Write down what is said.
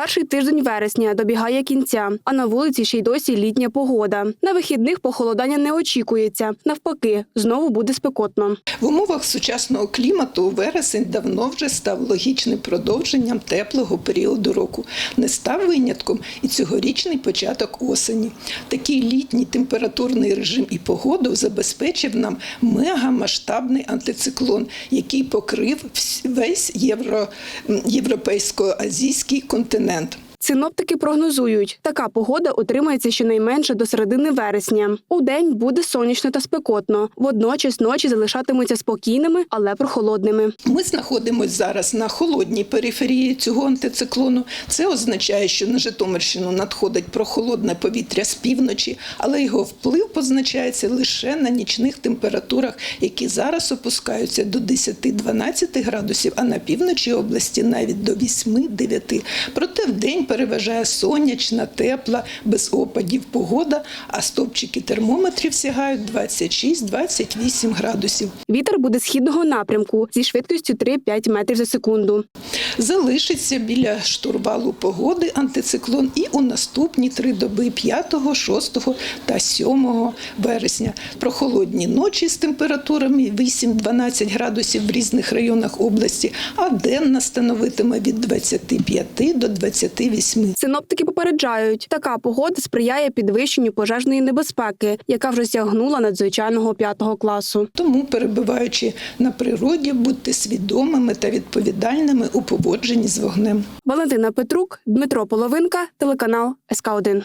Перший тиждень вересня добігає кінця, а на вулиці ще й досі літня погода. На вихідних похолодання не очікується. Навпаки, знову буде спекотно. В умовах сучасного клімату вересень давно вже став логічним продовженням теплого періоду року. Не став винятком і цьогорічний початок осені. Такий літній температурний режим і погоду забезпечив нам мегамасштабний антициклон, який покрив весь євро, європейсько-азійський континент. momento. Синоптики прогнозують, така погода утримається щонайменше до середини вересня. У день буде сонячно та спекотно. Водночас ночі залишатимуться спокійними, але прохолодними. Ми знаходимося зараз на холодній периферії цього антициклону. Це означає, що на Житомирщину надходить прохолодне повітря з півночі, але його вплив позначається лише на нічних температурах, які зараз опускаються до 10-12 градусів, а на півночі області навіть до 8-9. Проте в день переважає сонячна, тепла, без опадів погода, а стовпчики термометрів сягають 26-28 градусів. Вітер буде східного напрямку зі швидкістю 3-5 метрів за секунду. Залишиться біля штурвалу погоди антициклон і у наступні три доби 5, 6 та 7 вересня. Прохолодні ночі з температурами 8-12 градусів в різних районах області, а денна становитиме від 25 до 28. Синоптики попереджають, така погода сприяє підвищенню пожежної небезпеки, яка вже сягнула надзвичайного п'ятого класу. Тому, перебуваючи на природі, будьте свідомими та відповідальними у поводженні з вогнем. Валентина Петрук, Дмитро Половинка, телеканал СК 1